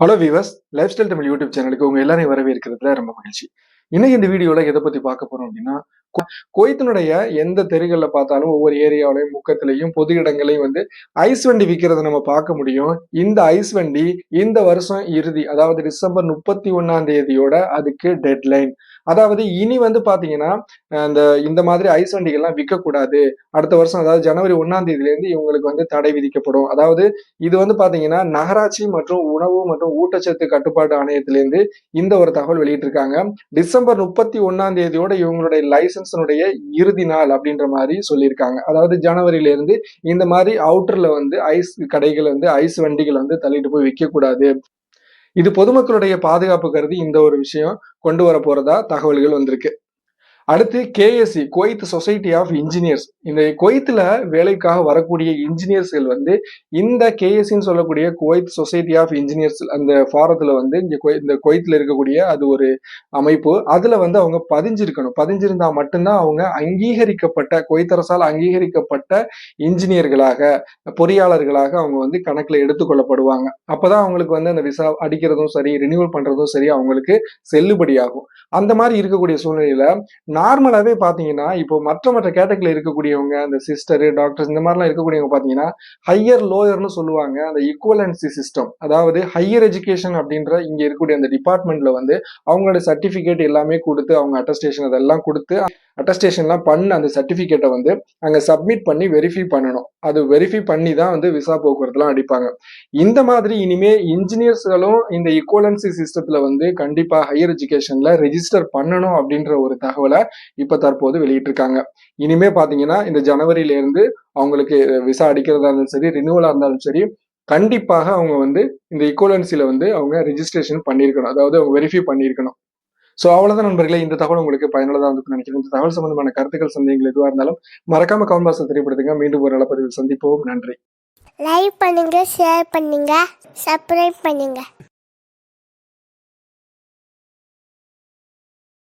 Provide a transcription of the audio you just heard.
Hello viewers life style Tamil YouTube சேனலுக்கு உங்க எல்லாரையும் வரவேற்கிறதுல ரொம்ப மகிழ்ச்சி. இன்னைக்கு இந்த வீடியோல எதை பத்தி பார்க்க போறோம் அப்படின்னா கு- குவைத்தினுடைய எந்த தெருகளில் பார்த்தாலும் ஒவ்வொரு ஏரியாவிலையும் முக்கத்திலையும் பொது இடங்களையும் வந்து ஐஸ் வண்டி விற்கிறத நம்ம பார்க்க முடியும். இந்த ஐஸ் வண்டி இந்த வருஷம் இறுதி அதாவது டிசம்பர் முப்பத்தி ஒன்னாம் தேதியோட அதுக்கு டெட்லைன் அதாவது இனி வந்து பாத்தீங்கன்னா இந்த இந்த மாதிரி ஐஸ் வண்டிகள்லாம் விற்கக்கூடாது அடுத்த வருஷம் அதாவது ஜனவரி ஒன்னாம் தேதியில இருந்து இவங்களுக்கு வந்து தடை விதிக்கப்படும். அதாவது இது வந்து பாத்தீங்கன்னா நகராட்சி மற்றும் உணவு மற்றும் ஊட்டச்சத்து கட்டுப்பாட்டு ஆணையத்திலிருந்து இந்த ஒரு தகவல் வெளியிட்டிருக்காங்க. டிசம்பர் முப்பத்தி ஒன்னாம் தேதியோட இவங்களுடைய லைசன்ஸினுடைய இறுதி நாள் அப்படின்ற மாதிரி சொல்லியிருக்காங்க. அதாவது ஜனவரியில இருந்து இந்த மாதிரி அவுட்டர்ல வந்து ஐஸ் கடைகள் வந்து ஐஸ் வண்டிகள் வந்து தள்ளிட்டு போய் விற்க கூடாது இது பொதுமக்களுடைய பாதுகாப்பு கருதி இந்த ஒரு விஷயம் கொண்டு வர போறதா தகவல்கள் வந்திருக்கு. அடுத்து KSC Kuwait society of engineers இந்த குவைத்தில் வேலைக்காக வரக்கூடிய இன்ஜினியர்ஸ்கள் வந்து இந்த கேஎஸ்சின்னு சொல்லக்கூடிய குவைத் சொசைட்டி ஆஃப் இன்ஜினியர்ஸ் அந்த ஃபாரத்தில் வந்து இங்கே இந்த குவைத்தில் இருக்கக்கூடிய அது ஒரு அமைப்பு. அதில் வந்து அவங்க பதிஞ்சிருக்கணும். பதிஞ்சிருந்தால் மட்டும்தான் அவங்க அங்கீகரிக்கப்பட்ட குவைத் அரசால் அங்கீகரிக்கப்பட்ட இன்ஜினியர்களாக பொறியாளர்களாக அவங்க வந்து கணக்கில் எடுத்துக்கொள்ளப்படுவாங்க. அப்போ தான் அவங்களுக்கு வந்து அந்த விசா அடிக்கிறதும் சரி ரினியூவல் பண்ணுறதும் சரி அவங்களுக்கு செல்லுபடியாகும். அந்த மாதிரி இருக்கக்கூடிய சூழ்நிலையில நார்மலாவே பாத்தீங்கன்னா இப்போ மற்ற மற்ற கேட்டகரியில் இருக்கக்கூடியவங்க அந்த சிஸ்டர் டாக்டர்ஸ் இந்த மாதிரிலாம் இருக்கக்கூடியவங்க பாத்தீங்கன்னா ஹையர் லோயர்னு சொல்லுவாங்க. அந்த ஈக்குவலன்சி சிஸ்டம் அதாவது ஹையர் எஜுகேஷன் அப்படின்ற இங்க இருக்கக்கூடிய அந்த டிபார்ட்மெண்ட்ல வந்து அவங்களோட சர்டிபிகேட் எல்லாமே கொடுத்து அவங்க அட்டஸ்டேஷன் அதெல்லாம் கொடுத்து அட்டஸ்டேஷன்லாம் பண்ண அந்த சர்டிஃபிகேட்டை வந்து அங்கே சப்மிட் பண்ணி வெரிஃபை பண்ணணும். அது வெரிஃபை பண்ணி தான் வந்து விசா போக்குவரத்துலாம் அடிப்பாங்க. இந்த மாதிரி இனிமே இன்ஜினியர்ஸ்களும் இந்த ஈக்குவலன்சி சிஸ்டத்தில் வந்து கண்டிப்பாக ஹையர் எஜுகேஷனில் ரெஜிஸ்டர் ரிஜிஸ்டர் பண்ணணும் அப்படின்ற ஒரு தகவலை இப்ப தற்போது வெளியிட்டிருக்காங்க. இனிமே பாத்தீங்கன்னா இந்த ஜனவரியில இருந்து அவங்களுக்கு விசா அடிக்கிறதா இருந்தாலும் சரி ரினியூவலா இருந்தாலும் சரி கண்டிப்பாக அவங்க வந்து இந்த ஈக்குவலன்சில வந்து அவங்க ரிஜிஸ்ட்ரேஷன் பண்ணியிருக்கணும். அதாவது அவங்க வெரிஃபை பண்ணியிருக்கணும். ஸோ அவ்வளோதான் நண்பர்களே. இந்த தகவல் உங்களுக்கு பயனுள்ளதாக இருக்கும் நினைக்கிறேன். இந்த தகவல் சம்பந்தமான கருத்துக்கள் சந்தேகங்கள் எதுவாக இருந்தாலும் மறக்காம கமெண்ட் பாக்ஸ் தெரியப்படுத்துங்க. மீண்டும் ஒரு நல்ல பதிவில் சந்திப்போம். நன்றி. லைக் பண்ணுங்க ஷேர் பண்ணுங்க சப்ஸ்கிரைப் பண்ணுங்க.